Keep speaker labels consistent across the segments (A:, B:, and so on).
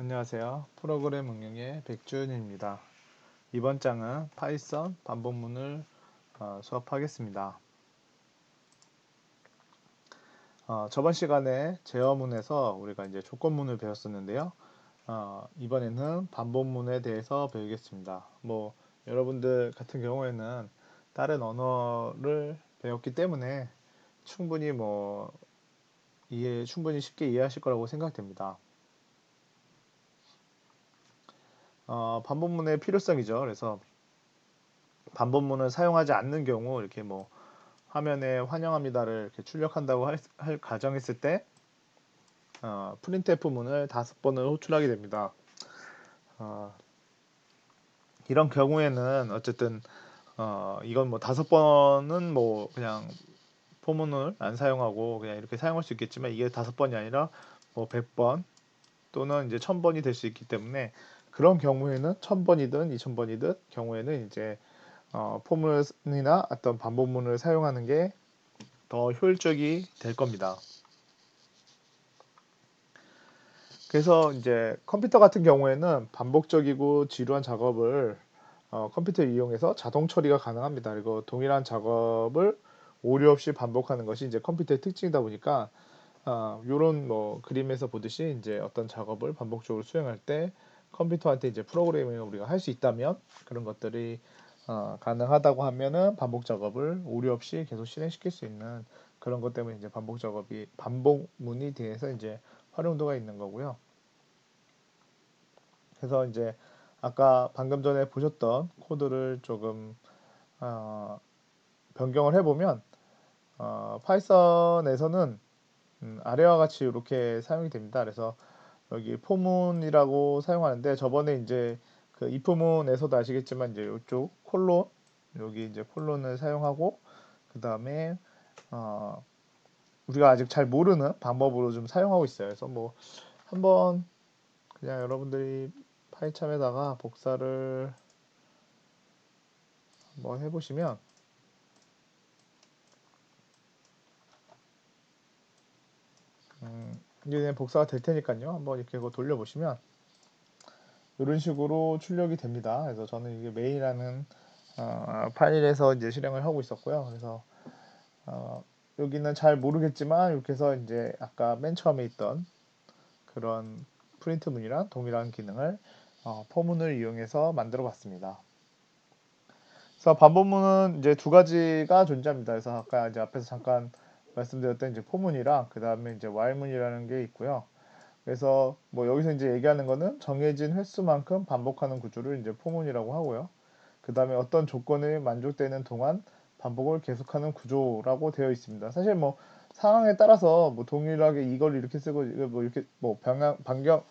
A: 안녕하세요. 프로그램 응용의 백준입니다. 이번 장은 파이썬 반복문을 어, 수업하겠습니다. 어, 저번 시간에 제어문에서 우리가 이제 조건문을 배웠었는데요. 어, 이번에는 반복문에 대해서 배우겠습니다. 뭐 여러분들 같은 경우에는 다른 언어를 배웠기 때문에 충분히 뭐 이해 충분히 쉽게 이해하실 거라고 생각됩니다. 어, 반복문의 필요성이죠. 그래서 반복문을 사용하지 않는 경우 이렇게 뭐 화면에 환영합니다를 이렇게 출력한다고 할, 할 가정했을 때 어, 프린트F 문을 다섯 번을 호출하게 됩니다. 어, 이런 경우에는 어쨌든 어, 이건 뭐 다섯 번은 뭐 그냥 포문을 안 사용하고 그냥 이렇게 사용할 수 있겠지만 이게 다섯 번이 아니라 뭐 100번 또는 이제 1000번이 될 수 있기 때문에 그런 경우에는 1000번이든 2000번이든 경우에는 이제 어, 포문이나 어떤 반복문을 사용하는 게 더 효율적이 될 겁니다. 그래서 이제 컴퓨터 같은 경우에는 반복적이고 지루한 작업을 어, 컴퓨터를 이용해서 자동 처리가 가능합니다. 그리고 동일한 작업을 오류 없이 반복하는 것이 이제 컴퓨터의 특징이다 보니까 어, 이런 뭐 그림에서 보듯이 이제 어떤 작업을 반복적으로 수행할 때 컴퓨터한테 이제 프로그래밍을 우리가 할 수 있다면 그런 것들이 어, 가능하다고 하면은 반복 작업을 오류 없이 계속 실행시킬 수 있는 그런 것 때문에 이제 반복 작업이 반복문이 대해서 이제 활용도가 있는 거고요. 그래서 이제 아까 방금 전에 보셨던 코드를 조금 어, 변경을 해보면 어, 파이썬에서는 음, 아래와 같이 이렇게 사용이 됩니다. 그래서 여기 포문이라고 사용하는데 저번에 이제 그 if문에서도 아시겠지만 이제 이쪽 콜론 여기 이제 콜론을 사용하고 그 다음에 어 우리가 아직 잘 모르는 방법으로 좀 사용하고 있어요. 그래서 뭐 한번 그냥 여러분들이 파이참에다가 복사를 한번 해보시면 이제 복사가 될 테니까요. 한번 이렇게 돌려보시면 이런 식으로 출력이 됩니다. 그래서 저는 이게 메인이라는 어, 파일에서 이제 실행을 하고 있었고요. 그래서 어, 여기는 잘 모르겠지만 이렇게 해서 이제 아까 맨 처음에 있던 그런 프린트 문이랑 동일한 기능을 어, 포문을 이용해서 만들어 봤습니다. 그래서 반복문은 이제 두 가지가 존재합니다. 그래서 아까 이제 앞에서 잠깐 말씀드렸던 이제 포문이랑 그 다음에 이제 와일문이라는 게 있고요. 그래서 뭐 여기서 이제 얘기하는 거는 정해진 횟수만큼 반복하는 구조를 이제 포문이라고 하고요. 그 다음에 어떤 조건이 만족되는 동안 반복을 계속하는 구조라고 되어 있습니다. 사실 뭐 상황에 따라서 뭐 동일하게 이걸 이렇게 쓰고 뭐 이렇게 뭐 변경 변경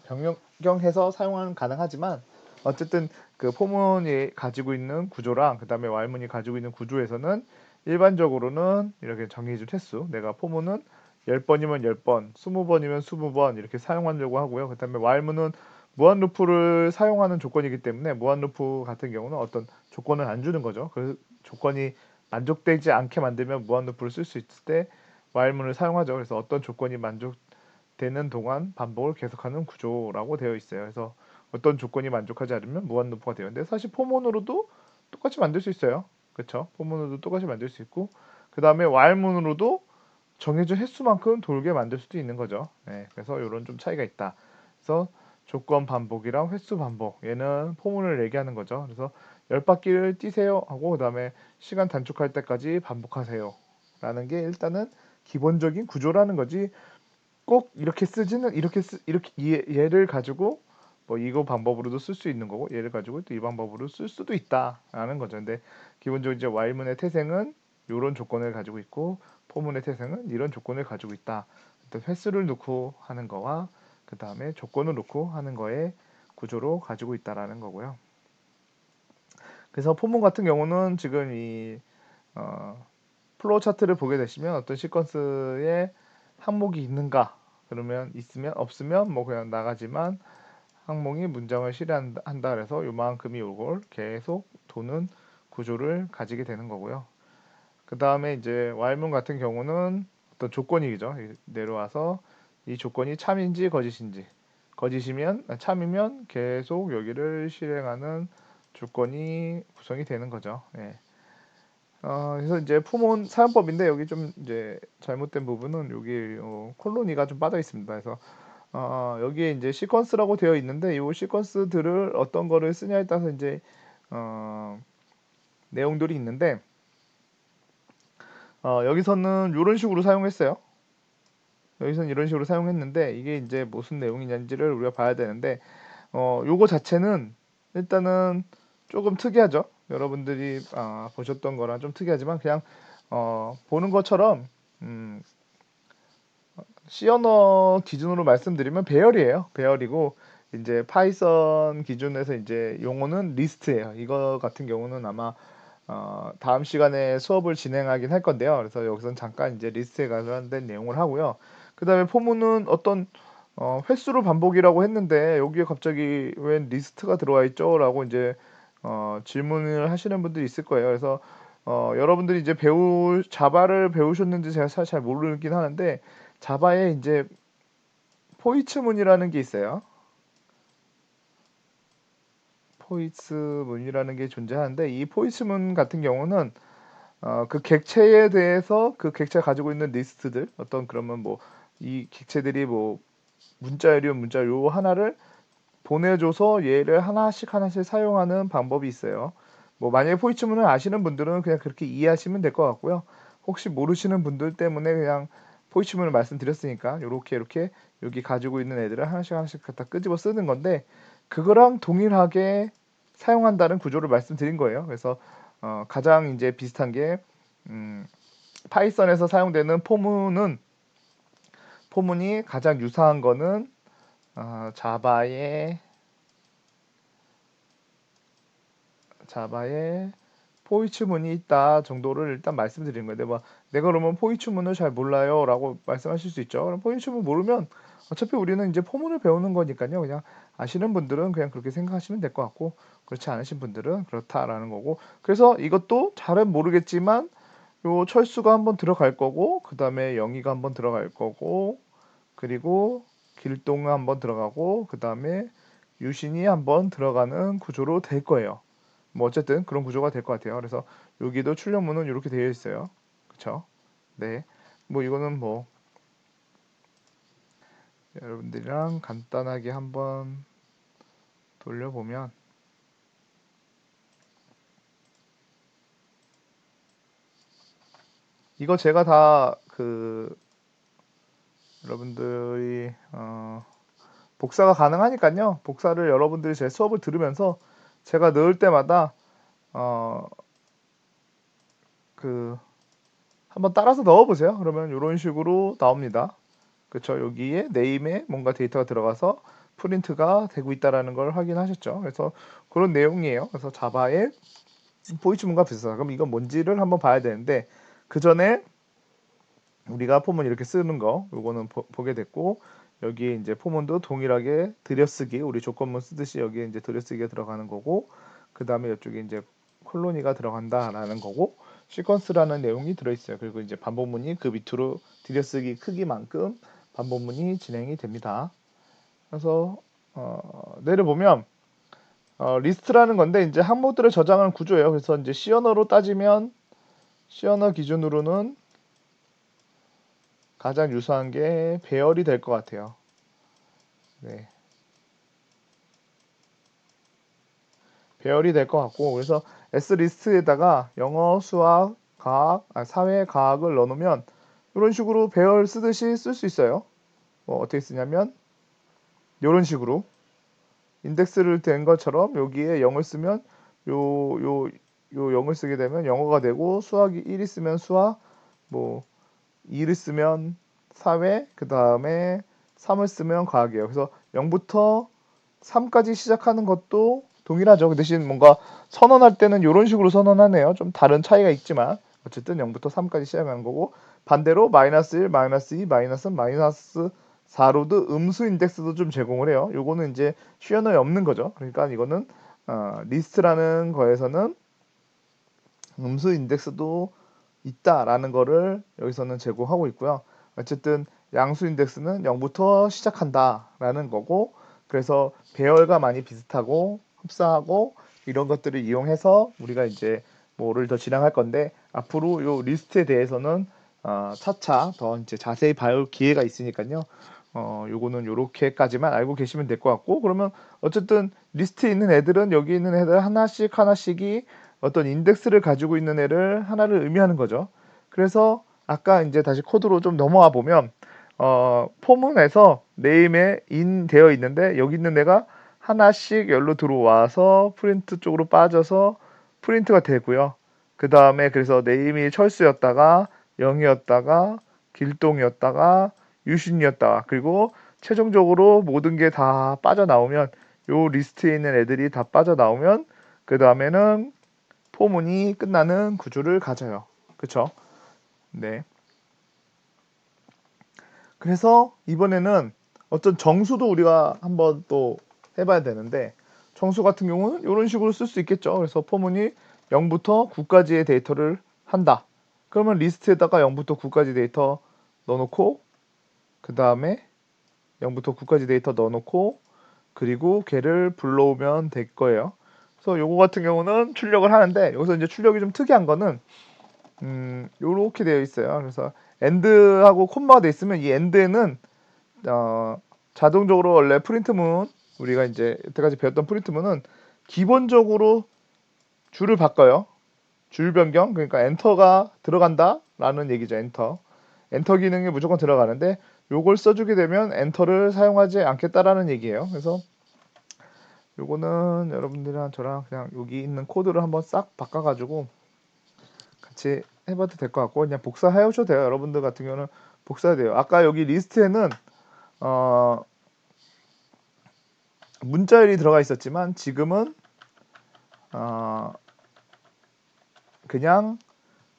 A: 변경해서 사용하는 가능하지만 어쨌든 그 포문이 가지고 있는 구조랑 그 다음에 와일문이 가지고 있는 구조에서는 일반적으로는 이렇게 정해진 횟수 내가 포문은 10번이면 10번, 20번이면 20번 이렇게 사용하려고 하고요. 그 다음에 while문은 무한 루프를 사용하는 조건이기 때문에 무한 루프 같은 경우는 어떤 조건을 안 주는 거죠. 그 조건이 만족되지 않게 만들면 무한 루프를 쓸 수 있을 때 while문을 사용하죠. 그래서 어떤 조건이 만족되는 동안 반복을 계속하는 구조라고 되어 있어요. 그래서 어떤 조건이 만족하지 않으면 무한 루프가 되는데 사실 포문으로도 똑같이 만들 수 있어요. 그렇죠? 포문으로도 똑같이 만들 수 있고 그 다음에 while문으로도 정해진 횟수만큼 돌게 만들 수도 있는 거죠. 네, 그래서 이런 좀 차이가 있다. 그래서 조건 반복이랑 횟수 반복 얘는 포문을 얘기하는 거죠. 그래서 열 바퀴를 뛰세요 하고 그 다음에 시간 단축할 때까지 반복하세요 라는 게 일단은 기본적인 구조라는 거지 꼭 이렇게 쓰지는 이렇게 쓰 이렇게 얘를 가지고 뭐 이거 방법으로도 쓸 수 있는 거고 얘를 가지고 또 이 방법으로 쓸 수도 있다라는 거죠. 근데 기본적으로 이제 Y문의 태생은 이런 조건을 가지고 있고 포문의 태생은 이런 조건을 가지고 있다. 횟수를 넣고 하는 거와 그 다음에 조건을 넣고 하는 거에 구조로 가지고 있다라는 거고요. 그래서 포문 같은 경우는 지금 이 어, 플로우 차트를 보게 되시면 어떤 시퀀스에 항목이 있는가 그러면 있으면 없으면 뭐 그냥 나가지만 항목이 문장을 실현한다 그래서 요만큼이 요걸 계속 도는 구조를 가지게 되는 거고요. 그 다음에 이제 while문 같은 경우는 어떤 조건이죠. 내려와서 이 조건이 참인지 거짓인지 거짓이면 아, 참이면 계속 여기를 실행하는 조건이 구성이 되는 거죠. 예. 어, 그래서 이제 품온 사용법인데 여기 좀 이제 잘못된 부분은 여기 어, 콜로니가 좀 빠져 있습니다. 그래서 어, 여기에 이제 시퀀스라고 되어 있는데 이 시퀀스들을 어떤 거를 쓰냐에 따라서 이제 어, 내용들이 있는데 어, 여기서는 이런 식으로 사용했어요. 여기서는 이런 식으로 사용했는데 이게 이제 무슨 내용이냐인지를 우리가 봐야 되는데 어, 요거 자체는 일단은 조금 특이하죠. 여러분들이 아, 보셨던 거랑 좀 특이하지만 그냥 어, 보는 것처럼 음, C 언어 기준으로 말씀드리면 배열이에요. 배열이고 이제 파이썬 기준에서 이제 용어는 리스트예요. 이거 같은 경우는 아마 어, 다음 시간에 수업을 진행하긴 할 건데요. 그래서 여기서 잠깐 이제 리스트에 관련된 내용을 하고요. 그 다음에 포문은 어떤 어, 횟수를 반복이라고 했는데 여기에 갑자기 웬 리스트가 들어와 있죠? 라고 이제 어, 질문을 하시는 분들이 있을 거예요. 그래서 어, 여러분들이 이제 배우 자바를 배우셨는지 제가 사실 잘 모르긴 하는데 자바에 이제 포이츠문이라는 게 있어요. 포이츠문이라는 게 존재하는데 이 포이츠문 같은 경우는 어, 그 객체에 대해서 그 객체가 가지고 있는 리스트들 어떤 그러면 뭐 이 객체들이 뭐 문자열이면 문자 요 하나를 보내줘서 얘를 하나씩 하나씩 사용하는 방법이 있어요. 뭐 만약에 포이츠문을 아시는 분들은 그냥 그렇게 이해하시면 될 것 같고요. 혹시 모르시는 분들 때문에 그냥 포이츠문을 말씀드렸으니까 이렇게 이렇게 여기 가지고 있는 애들을 하나씩 하나씩 갖다 끄집어 쓰는 건데 그거랑 동일하게 사용한다는 구조를 말씀드린 거예요. 그래서 어, 가장 이제 비슷한 게 음, 파이썬에서 사용되는 포문은 포문이 가장 유사한 거는 어, 자바의 자바의 포이츠문이 있다 정도를 일단 말씀드리는 건데 뭐 내가 그러면 포이츠문을 잘 몰라요라고 말씀하실 수 있죠. 그럼 포이츠문 모르면 어차피 우리는 이제 포문을 배우는 거니까요. 그냥 아시는 분들은 그냥 그렇게 생각하시면 될 것 같고 그렇지 않으신 분들은 그렇다라는 거고 그래서 이것도 잘은 모르겠지만 요 철수가 한번 들어갈 거고 그 다음에 영희가 한번 들어갈 거고 그리고 길동가 한번 들어가고 그 다음에 유신이 한번 들어가는 구조로 될 거예요. 뭐 어쨌든 그런 구조가 될 것 같아요. 그래서 여기도 출력문은 이렇게 되어 있어요. 그쵸? 네. 뭐 이거는 뭐 여러분들이랑 간단하게 한번 돌려보면 이거 제가 다 그 여러분들이 어 복사가 가능하니까요. 복사를 여러분들이 제 수업을 들으면서 제가 넣을 때마다 어 그 한번 따라서 넣어보세요. 그러면 이런 식으로 나옵니다. 그렇죠? 여기에 네임에 뭔가 데이터가 들어가서 프린트가 되고 있다라는 걸 확인하셨죠. 그래서 그런 내용이에요. 그래서 자바의 포이츠 문과 비슷하다. 그럼 이건 뭔지를 한번 봐야 되는데 그 전에 우리가 포문 이렇게 쓰는 거 요거는 보, 게 됐고 여기에 이제 포문도 동일하게 들여쓰기 우리 조건문 쓰듯이 여기에 이제 들여쓰기가 들어가는 거고 그 다음에 이쪽에 이제 콜로니가 들어간다라는 거고 시퀀스라는 내용이 들어있어요. 그리고 이제 반복문이 그 밑으로 들여쓰기 크기만큼 반복문이 진행이 됩니다. 그래서 어, 내려보면 어, 리스트라는 건데 이제 항목들을 저장하는 구조예요. 그래서 이제 C 언어로 따지면 C 언어 기준으로는 가장 유사한 게 배열이 될 것 같아요. 네. 배열이 될 것 같고 그래서 S 리스트에다가 영어, 수학, 과학, 아, 사회, 과학을 넣어놓으면 이런 식으로 배열 쓰듯이 쓸 수 있어요. 뭐 어떻게 쓰냐면 이런 식으로 인덱스를 된 것처럼 여기에 0을 쓰면 요 요 요 0을 쓰게 되면 영어가 되고 수학이 1이 쓰면 수학 뭐 2를 쓰면 사회 그 다음에 3을 쓰면 과학이에요. 그래서 0부터 3까지 시작하는 것도 동일하죠. 그 대신 뭔가 선언할 때는 이런 식으로 선언하네요. 좀 다른 차이가 있지만 어쨌든 0부터 3까지 시작하는 거고 반대로 마이너스 1, 마이너스 2, 마이너스 마이너스 4로드 음수 인덱스도 좀 제공을 해요. 요거는 이제 쉬어너에 없는 거죠. 그러니까 이거는 어, 리스트라는 거에서는 음수 인덱스도 있다라는 거를 여기서는 제공하고 있고요. 어쨌든 양수 인덱스는 0부터 시작한다라는 거고 그래서 배열과 많이 비슷하고 흡사하고 이런 것들을 이용해서 우리가 이제 뭐를 더 진행할 건데 앞으로 요 리스트에 대해서는 어, 차차 더 이제 자세히 봐올 기회가 있으니까요. 어, 요거는 요렇게까지만 알고 계시면 될 것 같고 그러면 어쨌든 리스트에 있는 애들은 여기 있는 애들 하나씩 하나씩이 어떤 인덱스를 가지고 있는 애를 하나를 의미하는 거죠. 그래서 아까 이제 다시 코드로 좀 넘어와 보면 어, 포문에서 네임에 인 되어 있는데 여기 있는 애가 하나씩 열로 들어와서 프린트 쪽으로 빠져서 프린트가 되고요. 그 다음에 그래서 네임이 철수였다가 영이었다가 길동이었다가 유신이었다가 그리고 최종적으로 모든 게 다 빠져나오면 요 리스트에 있는 애들이 다 빠져나오면 그 다음에는 포문이 끝나는 구조를 가져요. 그쵸? 네. 그래서 이번에는 어떤 정수도 우리가 한번 또 해봐야 되는데 정수 같은 경우는 이런 식으로 쓸 수 있겠죠. 그래서 포문이 0부터 9까지의 데이터를 한다. 그러면 리스트에다가 0부터 9까지 데이터 넣어놓고 그 다음에 0부터 9까지 데이터 넣어놓고 그리고 걔를 불러오면 될 거예요. 그래서 요거 같은 경우는 출력을 하는데 여기서 이제 출력이 좀 특이한 거는 음 요렇게 되어 있어요. 그래서 엔드하고 콤마가 돼 있으면 이 엔드에는 어 자동적으로 원래 프린트문 우리가 이제 여태까지 배웠던 프린트문은 기본적으로 줄을 바꿔요. 줄 변경 그러니까 엔터가 들어간다 라는 얘기죠. 엔터. 엔터 기능이 무조건 들어가는데 요걸 써주게 되면 엔터를 사용하지 않겠다라는 얘기예요. 그래서 요거는 여러분들이랑 저랑 그냥 여기 있는 코드를 한번 싹 바꿔가지고 같이 해봐도 될 것 같고 그냥 복사해 오셔도 돼요. 여러분들 같은 경우는 복사해야 돼요. 아까 여기 리스트에는 어 문자열이 들어가 있었지만 지금은 어 그냥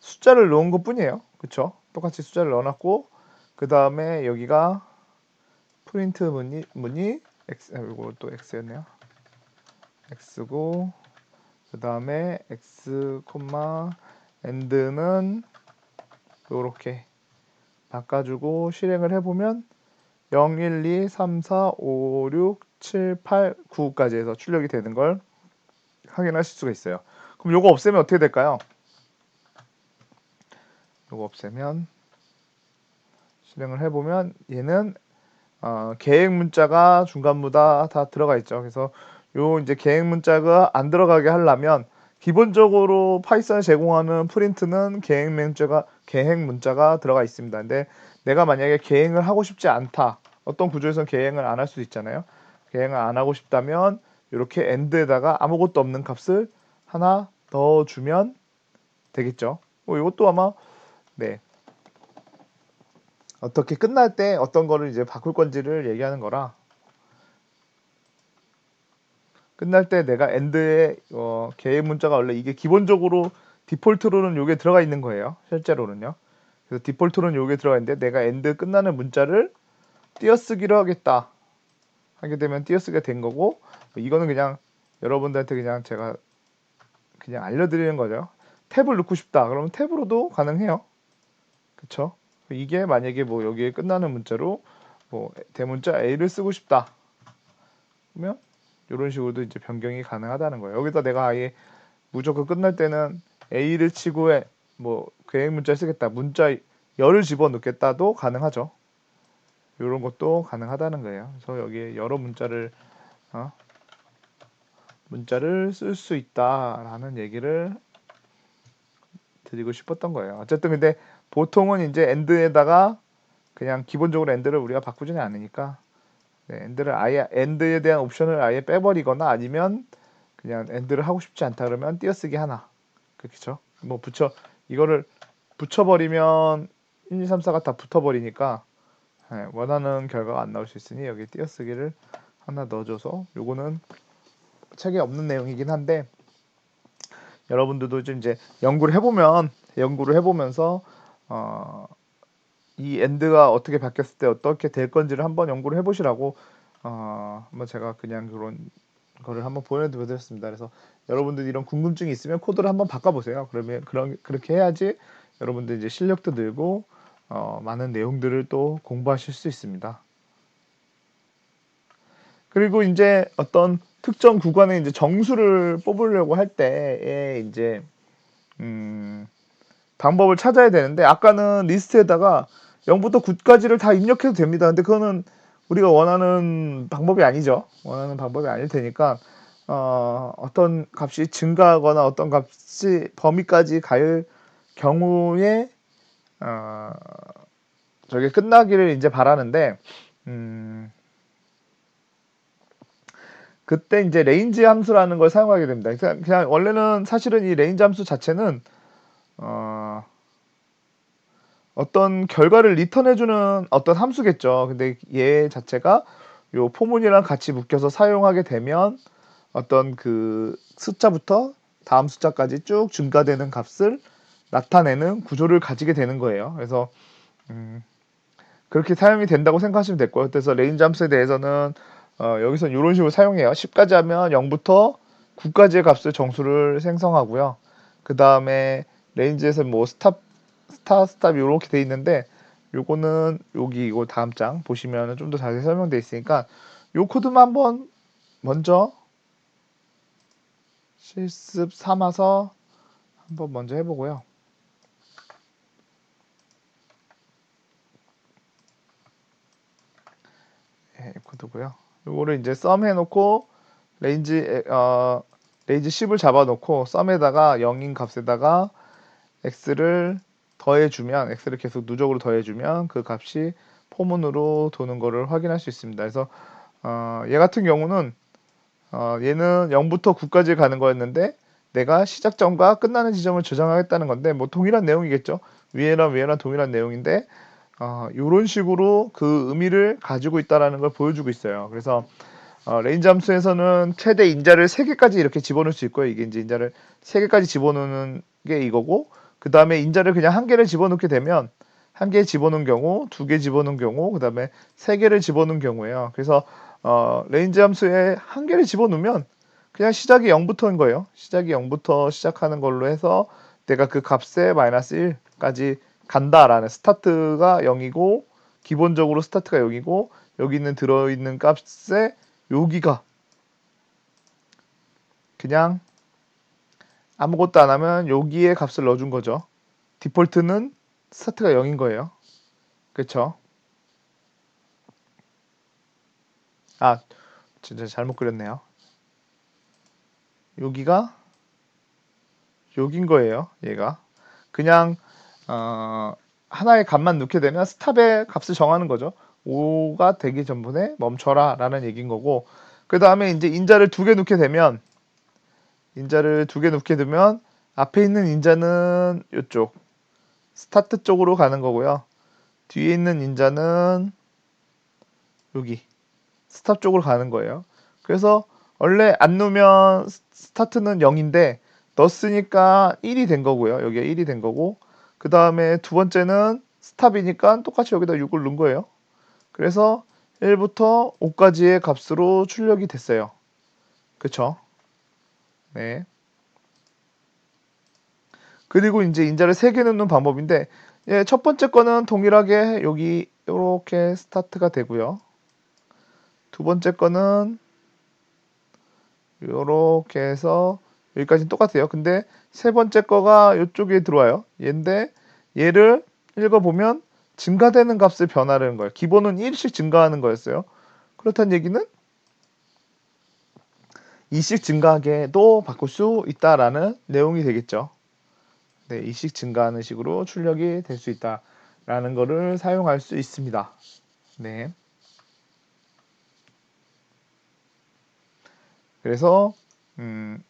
A: 숫자를 넣은 것 뿐이에요. 그쵸? 똑같이 숫자를 넣어놨고 그 다음에 여기가 프린트 문이 문이 아, 이거 또 x였네요. X고 그 다음에 x 콤마 end는 이렇게 바꿔주고 실행을 해보면 0, 1, 2, 3, 4, 5, 6, 7, 8, 9까지 해서 출력이 되는 걸 확인하실 수가 있어요. 그럼 요거 없애면 어떻게 될까요? 요거 없애면 실행을 해보면 얘는 어, 계획 문자가 중간부다 다 들어가 있죠. 그래서 요 이제 계획 문자가 안 들어가게 하려면 기본적으로 파이썬이 제공하는 프린트는 계획 문자가 계획 문자가 들어가 있습니다. 근데 내가 만약에 계획을 하고 싶지 않다. 어떤 구조에서 계획을 안 할 수도 있잖아요. 계획을 안 하고 싶다면 이렇게 end에다가 아무것도 없는 값을 하나 넣어 주면 되겠죠. 뭐 이것도 아마 네. 어떻게 끝날 때 어떤 거를 이제 바꿀 건지를 얘기하는 거라 끝날 때 내가 엔드에 어, 계획 문자가 원래 이게 기본적으로 디폴트로는 이게 들어가 있는 거예요. 실제로는요. 그래서 디폴트로는 이게 들어가 있는데 내가 엔드 끝나는 문자를 띄어쓰기로 하겠다. 하게 되면 띄어쓰기가 된 거고 이거는 그냥 여러분들한테 그냥 제가 그냥 알려드리는 거죠. 탭을 넣고 싶다. 그러면 탭으로도 가능해요. 그쵸? 이게 만약에 뭐 여기에 끝나는 문자로 뭐 대문자 A를 쓰고 싶다. 그러면 이런 식으로도 이제 변경이 가능하다는 거예요. 여기다 내가 아예 무조건 끝날 때는 A를 치고 뭐 계획 문자 쓰겠다. 문자 열을 집어 넣겠다도 가능하죠. 이런 것도 가능하다는 거예요. 그래서 여기에 여러 문자를 어? 문자를 쓸 수 있다라는 얘기를 드리고 싶었던 거예요. 어쨌든 근데 보통은 이제 엔드에다가 그냥 기본적으로 엔드를 우리가 바꾸지는 않으니까 네, 엔드를 아예 엔드에 대한 옵션을 아예 빼버리거나 아니면 그냥 엔드를 하고 싶지 않다 그러면 띄어쓰기 하나 그렇죠? 뭐 붙여 이거를 붙여버리면 1, 2, 3, 4가 다 붙어버리니까 네, 원하는 결과가 안 나올 수 있으니 여기 띄어쓰기를 하나 넣어줘서 요거는 책에 없는 내용이긴 한데 여러분들도 좀 이제 연구를 해보면 연구를 해보면서 어, 이 엔드가 어떻게 바뀌었을 때 어떻게 될 건지를 한번 연구를 해보시라고 어, 한번 제가 그냥 그런 거를 한번 보여드렸습니다. 그래서 여러분들 이런 궁금증이 있으면 코드를 한번 바꿔보세요. 그러면 그런 그렇게 해야지 여러분들 이제 실력도 늘고 어, 많은 내용들을 또 공부하실 수 있습니다. 그리고 이제 어떤 특정 구간에 이제 정수를 뽑으려고 할 때에 이제 음, 방법을 찾아야 되는데 아까는 리스트에다가 0부터 9까지를 다 입력해도 됩니다. 근데 그거는 우리가 원하는 방법이 아니죠. 원하는 방법이 아닐 테니까 어, 어떤 값이 증가하거나 어떤 값이 범위까지 갈 경우에 어, 저게 끝나기를 이제 바라는데 음, 그때 이제 레인지 함수라는 걸 사용하게 됩니다. 그냥, 그냥 원래는 사실은 이 레인지 함수 자체는 어, 어떤 결과를 리턴해주는 어떤 함수겠죠. 근데 얘 자체가 요 포문이랑 같이 묶여서 사용하게 되면 어떤 그 숫자부터 다음 숫자까지 쭉 증가되는 값을 나타내는 구조를 가지게 되는 거예요. 그래서 음, 그렇게 사용이 된다고 생각하시면 될 거예요. 그래서 레인지 함수에 대해서는 어, 여기서 이런 식으로 사용해요. 10까지 하면 0부터 9까지의 값을 정수를 생성하고요. 그 다음에 레인지에서 뭐 스탑, 스타, 스탑 이렇게 돼 있는데 요거는 여기 이거 다음 장 보시면 좀더 자세히 설명돼 있으니까 요 코드만 한번 먼저 실습 삼아서 한번 먼저 해보고요. 네, 코드고요. 요거를 이제 썸 해놓고 레인지 어 레인지 10을 잡아놓고 썸에다가 0인 값에다가 x를 더해주면 x를 계속 누적으로 더해주면 그 값이 포문으로 도는 거를 확인할 수 있습니다. 그래서 어, 얘 같은 경우는 어, 얘는 0부터 9까지 가는 거였는데 내가 시작점과 끝나는 지점을 저장하겠다는 건데 뭐 동일한 내용이겠죠. 위에랑 위에랑 동일한 내용인데 어, 이런 식으로 그 의미를 가지고 있다라는 걸 보여주고 있어요. 그래서 어, 레인지 함수에서는 최대 인자를 3개까지 이렇게 집어넣을 수 있고요. 이게 이제 인자를 3개까지 집어넣는 게 이거고 그 다음에 인자를 그냥 한 개를 집어넣게 되면 한 개 집어넣은 경우, 두 개 집어넣은 경우, 그 다음에 세 개를 집어넣은 경우예요. 그래서 어, 레인지 함수에 한 개를 집어넣으면 그냥 시작이 0부터인 거예요. 시작이 0부터 시작하는 걸로 해서 내가 그 값에 마이너스 1까지 간다라는 스타트가 0이고 기본적으로 스타트가 0이고 여기 있는 들어있는 값에 여기가 그냥 아무것도 안 하면 여기에 값을 넣어준 거죠. 디폴트는 스타트가 0인 거예요. 그쵸? 아, 진짜 잘못 그렸네요. 여기가 여긴 거예요. 얘가 그냥 어, 하나의 값만 넣게 되면 스탑의 값을 정하는 거죠. 5가 되기 전분에 멈춰라 라는 얘기인 거고 그 다음에 이제 인자를 두 개 넣게 되면 인자를 두개 넣게 되면 앞에 있는 인자는 이쪽 스타트 쪽으로 가는 거고요. 뒤에 있는 인자는 여기 스탑 쪽으로 가는 거예요. 그래서 원래 안 넣으면 스타트는 0인데 넣었으니까 1이 된 거고요. 여기가 1이 된 거고 그 다음에 두 번째는 스탑이니까 똑같이 여기다 6을 넣은 거예요. 그래서 1부터 5까지의 값으로 출력이 됐어요. 그쵸? 네. 그리고 이제 인자를 3개 넣는 방법인데 예, 첫 번째 거는 동일하게 여기 이렇게 스타트가 되고요. 두 번째 거는 이렇게 해서 여기까지는 똑같아요. 근데 세 번째 거가 이쪽에 들어와요. 얘인데 얘를 읽어보면 증가되는 값을 변화하는 거예요. 기본은 1씩 증가하는 거였어요. 그렇다는 얘기는 2씩 증가하게도 바꿀 수 있다라는 내용이 되겠죠. 네, 2씩 증가하는 식으로 출력이 될 수 있다라는 것을 사용할 수 있습니다. 네. 그래서 음,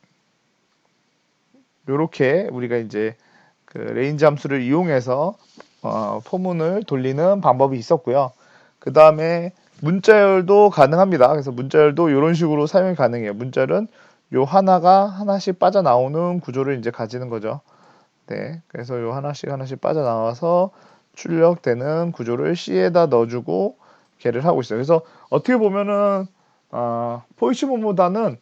A: 요렇게 우리가 이제 그 레인지 함수를 이용해서 어, 포문을 돌리는 방법이 있었고요. 그 다음에 문자열도 가능합니다. 그래서 문자열도 이런 식으로 사용이 가능해요. 문자열은 요 하나가 하나씩 빠져나오는 구조를 이제 가지는 거죠. 네. 그래서 요 하나씩 하나씩 빠져나와서 출력되는 구조를 C에다 넣어주고 걔를 하고 있어요. 그래서 어떻게 보면은 어, 포이츠문보다는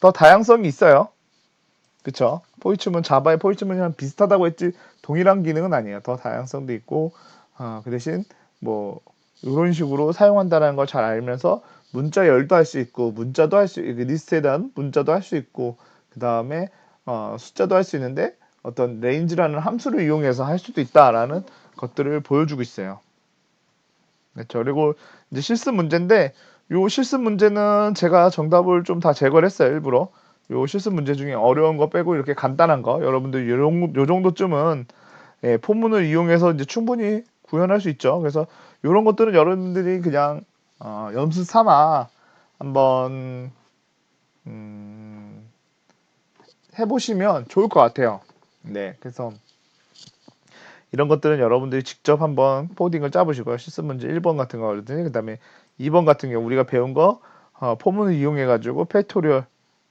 A: 더 다양성이 있어요. 그쵸? 포이츠문 자바의 포이츠문이랑 비슷하다고 했지 동일한 기능은 아니에요. 더 다양성도 있고 어, 그 대신 뭐 이런 식으로 사용한다는 걸 잘 알면서 문자 열도 할 수 있고 문자도 할 수 리스트에 대한 문자도 할 수 있고 그 다음에 어, 숫자도 할 수 있는데 어떤 range라는 함수를 이용해서 할 수도 있다라는 것들을 보여주고 있어요. 그렇죠. 그리고 이제 실습 문제인데 요 실습 문제는 제가 정답을 좀 다 제거를 했어요 일부러 요 실습 문제 중에 어려운 거 빼고 이렇게 간단한 거 여러분들 요, 정- 요 정도쯤은 예, 포문을 이용해서 이제 충분히 구현할 수 있죠 그래서 요런 것들은 여러분들이 그냥 어, 연습 삼아 한번 음, 해보시면 좋을 것 같아요 네 그래서 이런 것들은 여러분들이 직접 한번 코딩을 짜보시고요. 실습 문제 1번 같은 거라든지 그 다음에 2번 같은 경우 우리가 배운 거 어, 포문을 이용해 가지고 팩토리얼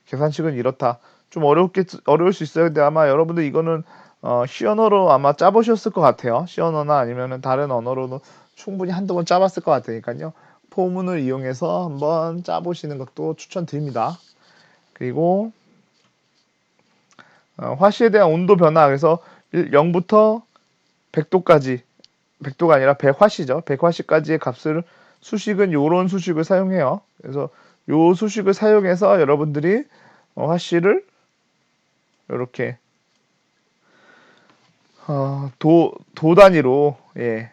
A: 계산식은 이렇다. 좀 어렵게 어려울 수 있어요. 근데 아마 여러분들 이거는 어, C 언어로 아마 짜보셨을 것 같아요. C 언어나 아니면은 다른 언어로도 충분히 한두 번 짜봤을 것 같으니까요. 포문을 이용해서 한번 짜보시는 것도 추천드립니다. 그리고 어, 화씨에 대한 온도 변화 그래서 0부터 100도까지 100도가 아니라 100화씨죠. 100화씨까지의 값을 수식은 요런 수식을 사용해요. 그래서 요 수식을 사용해서 여러분들이 어, 화씨를 이렇게 어, 도, 도 단위로 예.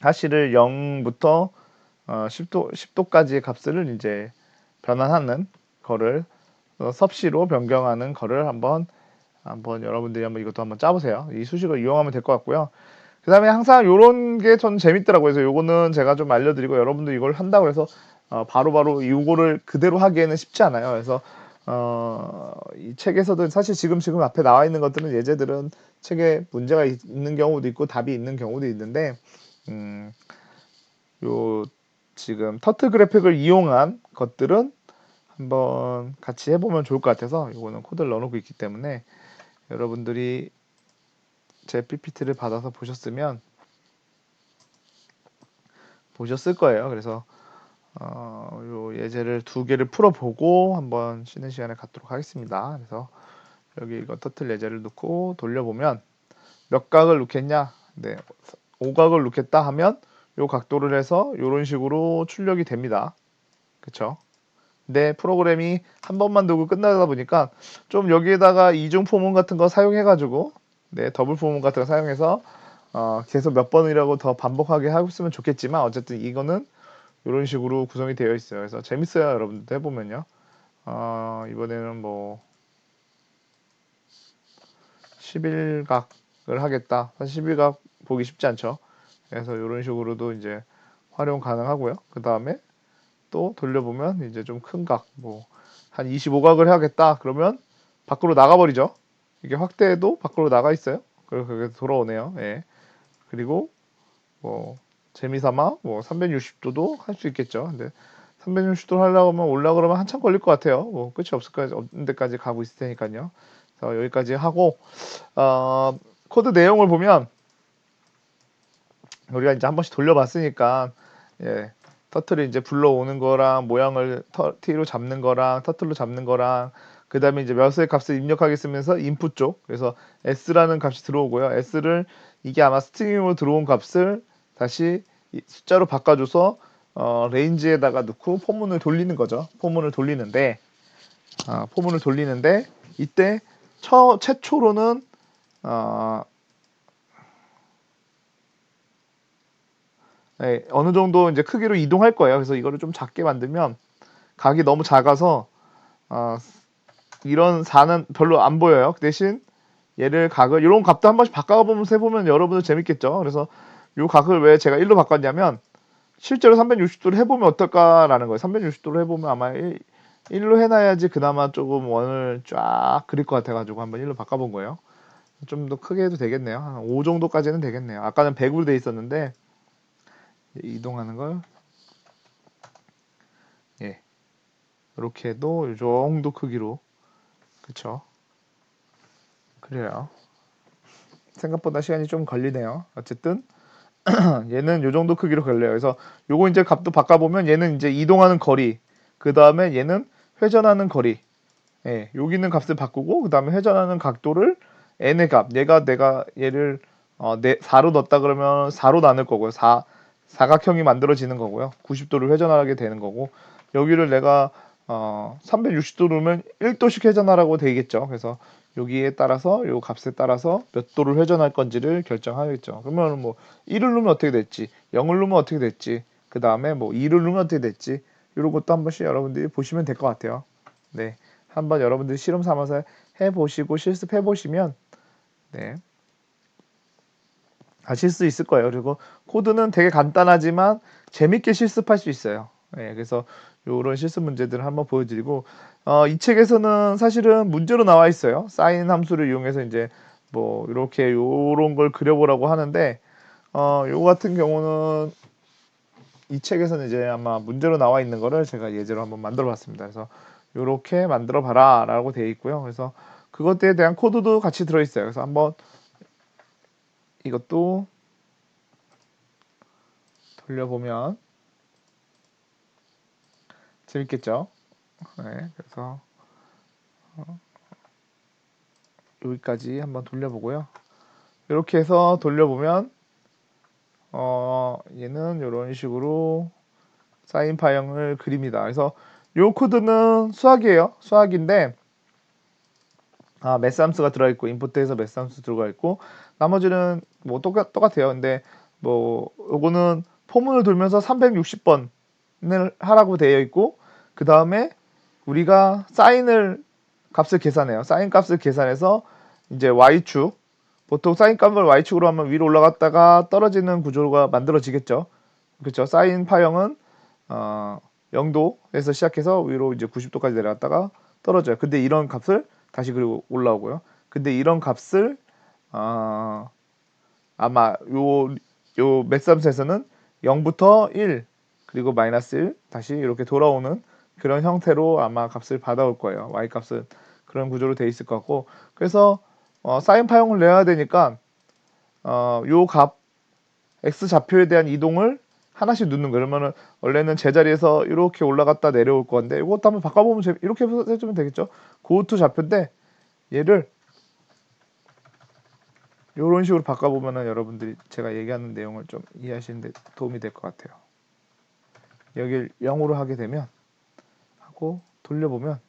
A: 화씨를 0부터 어, 10도 10도까지의 값을 이제 변환하는 거를 어, 섭씨로 변경하는 거를 한번 한번 여러분들이 한번 이것도 한번 짜보세요. 이 수식을 이용하면 될 것 같고요. 그 다음에 항상 요런 게 전 재밌더라고요. 그래서 요거는 제가 좀 알려드리고 여러분들 이걸 한다고 해서 어, 바로바로 이거를 그대로 하기에는 쉽지 않아요. 그래서 어, 이 책에서도 사실 지금 지금 앞에 나와 있는 것들은 예제들은 책에 문제가 있는 경우도 있고 답이 있는 경우도 있는데 음, 요 지금 터틀 그래픽을 이용한 것들은 한번 같이 해보면 좋을 것 같아서 이거는 코드를 넣어놓고 있기 때문에 여러분들이 제 PPT를 받아서 보셨으면 보셨을 거예요. 그래서 어, 요 예제를 두 개를 풀어보고 한번 쉬는 시간을 갖도록 하겠습니다. 그래서 여기 이거 터틀 예제를 넣고 돌려보면 몇 각을 놓겠냐? 네, 5각을 놓겠다 하면 요 각도를 해서 이런 식으로 출력이 됩니다. 그쵸? 내 프로그램이 한 번만 두고 끝나다 보니까 좀 여기에다가 이중 포문 같은 거 사용해가지고 네 더블 포문 같은 거 사용해서 어, 계속 몇 번이라고 더 반복하게 하고 있으면 좋겠지만 어쨌든 이거는 이런 식으로 구성이 되어 있어요. 그래서 재밌어요, 여러분들 해보면요. 어, 이번에는 뭐 11각을 하겠다. 사실 11각 보기 쉽지 않죠. 그래서 이런 식으로도 이제 활용 가능하고요. 그 다음에 또 돌려보면 이제 좀 큰 각, 뭐 한 25각을 해야겠다. 그러면 밖으로 나가버리죠. 이게 확대해도 밖으로 나가 있어요. 그래서 그게 돌아오네요. 예. 그리고 뭐 재미삼아 뭐 360도도 할 수 있겠죠. 근데 360도 하려고 하면 올라 그러면 한참 걸릴 것 같아요. 뭐 끝이 없을 까 없는 데까지 가고 있을 테니까요. 그래서 여기까지 하고 어, 코드 내용을 보면 우리가 이제 한 번씩 돌려봤으니까 예, 터틀이 이제 불러오는 거랑 모양을 터, T로 잡는 거랑 터틀로 잡는 거랑 그 다음에 이제 몇의 값을 입력하겠으면서 인풋 쪽 그래서 S라는 값이 들어오고요. S를 이게 아마 스트링으로 들어온 값을 다시 숫자로 바꿔줘서 어, 레인지에다가 넣고 포문을 돌리는 거죠. 포문을 돌리는데 아, 포문을 돌리는데 이때 처, 최초로는 어, 네, 어느 정도 이제 크기로 이동할 거예요. 그래서 이거를 좀 작게 만들면 각이 너무 작아서 어, 이런 4는 별로 안 보여요. 그 대신 얘를 각을 이런 값도 한 번씩 바꿔보면서 해보면 여러분들 재밌겠죠. 그래서 이 각을 왜 제가 1로 바꿨냐면 실제로 360도를 해보면 어떨까라는 거예요. 360도로 해보면 아마 1, 1로 해놔야지 그나마 조금 원을 쫙 그릴 것 같아가지고 한번 1로 바꿔본 거예요. 좀 더 크게 해도 되겠네요. 한 5 정도까지는 되겠네요. 아까는 100으로 돼 있었는데 이동하는 걸? 예. 이렇게 해도 이 정도 크기로. 그쵸? 그래요. 생각보다 시간이 좀 걸리네요. 어쨌든 얘는 이 정도 크기로 걸려요. 그래서 요거 이제 값도 바꿔보면 얘는 이제 이동하는 거리 그 다음에 얘는 회전하는 거리. 예, 여기 있는 값을 바꾸고 그 다음에 회전하는 각도를 n의 값. 얘가 내가 얘를 어, 네, 4로 넣었다 그러면 4로 나눌 거고요. 4 사각형이 만들어지는 거고요. 90도를 회전하게 되는 거고 여기를 내가 어, 360도 누르면 1도씩 회전하라고 되겠죠. 그래서 여기에 따라서 요 값에 따라서 몇 도를 회전할 건지를 결정하겠죠. 그러면 뭐 1을 누르면 어떻게 됐지? 0을 누르면 어떻게 됐지? 그 다음에 뭐 2를 누르면 어떻게 됐지? 이런 것도 한 번씩 여러분들이 보시면 될 것 같아요. 네. 한번 여러분들이 실험 삼아서 해보시고 실습해 보시면 네. 하실 수 있을 거예요. 그리고 코드는 되게 간단하지만 재밌게 실습할 수 있어요. 네, 그래서 이런 실습 문제들을 한번 보여드리고 어, 이 책에서는 사실은 문제로 나와 있어요. 사인 함수를 이용해서 이제 뭐 이렇게 요런 걸 그려보라고 하는데 어, 요 같은 경우는 이 책에서는 이제 아마 문제로 나와 있는 거를 제가 예제로 한번 만들어 봤습니다. 그래서 이렇게 만들어 봐라 라고 되어 있고요. 그래서 그것에 대한 코드도 같이 들어 있어요. 그래서 한번 이것도 돌려보면 재밌겠죠? 네, 그래서 어, 여기까지 한번 돌려보고요. 이렇게 해서 돌려보면 어, 얘는 이런 식으로 사인 파형을 그립니다. 그래서 요 코드는 수학이에요. 수학인데 아, 메스함수가 들어있고 인풋에서 메스함수 들어가 있고 나머지는 뭐 똑같, 똑같아요. 근데 뭐 요거는 포문을 돌면서 360번을 하라고 되어 있고 그 다음에 우리가 사인을 값을 계산해요. 사인 값을 계산해서 이제 y축 보통 사인 값을 y축으로 하면 위로 올라갔다가 떨어지는 구조가 만들어지겠죠. 그렇죠. 사인 파형은 어, 0도에서 시작해서 위로 이제 90도까지 내려갔다가 떨어져요. 근데 이런 값을 다시 그리고 올라오고요. 근데 이런 값을 어, 아마 요, 요 메스함수에서는 0부터 1 그리고 마이너스 1 다시 이렇게 돌아오는 그런 형태로 아마 값을 받아올 거예요. y 값은 그런 구조로 돼 있을 것 같고 그래서 어, 사인 파형을 내야 되니까 어, 요값 x 좌표에 대한 이동을 하나씩 넣는 거예요. 그러면은 원래는 제자리에서 이렇게 올라갔다 내려올 건데 이것도 한번 바꿔보면 재, 이렇게 해주면 되겠죠. 고투 좌표인데 얘를 이런 식으로 바꿔보면은 여러분들이 제가 얘기하는 내용을 좀 이해하시는데 도움이 될 것 같아요. 여기를 0으로 하게 되면 하고 돌려보면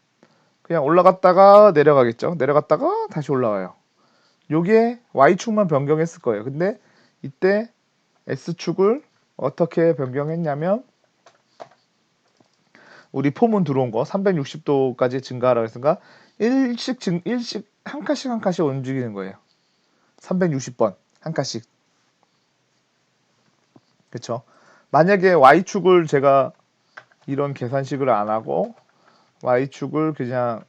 A: 그냥 올라갔다가 내려가겠죠. 내려갔다가 다시 올라와요. 요게 Y축만 변경했을 거예요. 근데 이때 S축을 어떻게 변경했냐면 우리 포문 들어온 거 360도까지 증가하라고 했으니까 일씩 증 일씩 한 칸씩 한 칸씩 움직이는 거예요. 360번 한 칸씩. 그렇죠? 만약에 y축을 제가 이런 계산식을 안 하고 y축을 그냥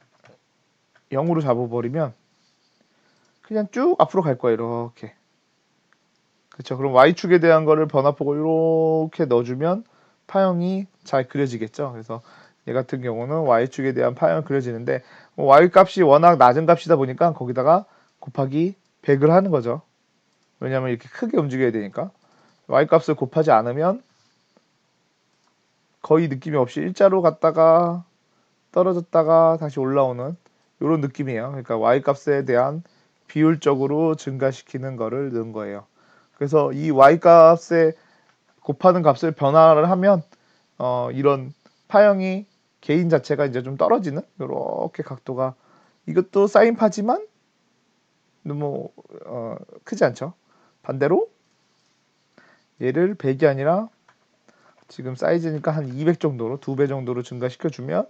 A: 0으로 잡아버리면 그냥 쭉 앞으로 갈 거예요. 이렇게. 그렇죠. 그럼 y축에 대한 거를 변화폭을 이렇게 넣어주면 파형이 잘 그려지겠죠. 그래서 얘 같은 경우는 y축에 대한 파형이 그려지는데 뭐 y 값이 워낙 낮은 값이다 보니까 거기다가 곱하기 100을 하는 거죠. 왜냐하면 이렇게 크게 움직여야 되니까 y 값을 곱하지 않으면 거의 느낌이 없이 일자로 갔다가 떨어졌다가 다시 올라오는 이런 느낌이에요. 그러니까 y 값에 대한 비율적으로 증가시키는 거를 넣은 거예요. 그래서 이 y 값에 곱하는 값을 변화를 하면 어, 이런 파형이 개인 자체가 이제 좀 떨어지는 이렇게 각도가 이것도 사인파지만 너무 어, 크지 않죠. 반대로 얘를 100이 아니라 지금 사이즈니까 한 200 정도로 두 배 정도로 증가시켜 주면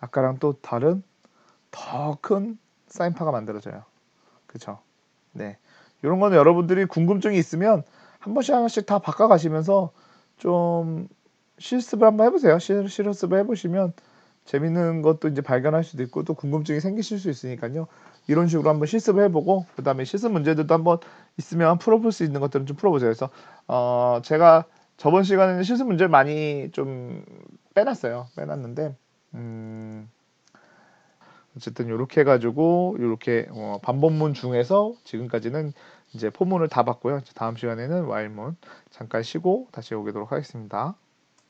A: 아까랑 또 다른 더 큰 사인파가 만들어져요. 그렇죠? 네. 이런 거는 여러분들이 궁금증이 있으면 한 번씩 한 번씩 다 바꿔 가시면서 좀 실습을 한번 해보세요. 실, 실습을 해보시면 재밌는 것도 이제 발견할 수도 있고 또 궁금증이 생기실 수 있으니까요. 이런 식으로 한번 실습을 해보고 그 다음에 실습 문제들도 한번 있으면 풀어볼 수 있는 것들은 좀 풀어보세요. 그래서 어 제가 저번 시간에는 실습 문제를 많이 좀 빼놨어요. 빼놨는데 음 어쨌든 이렇게 해가지고 이렇게 어 반복문 중에서 지금까지는 이제 포문을 다 봤고요. 다음 시간에는 와일문 잠깐 쉬고 다시 오도록 하겠습니다.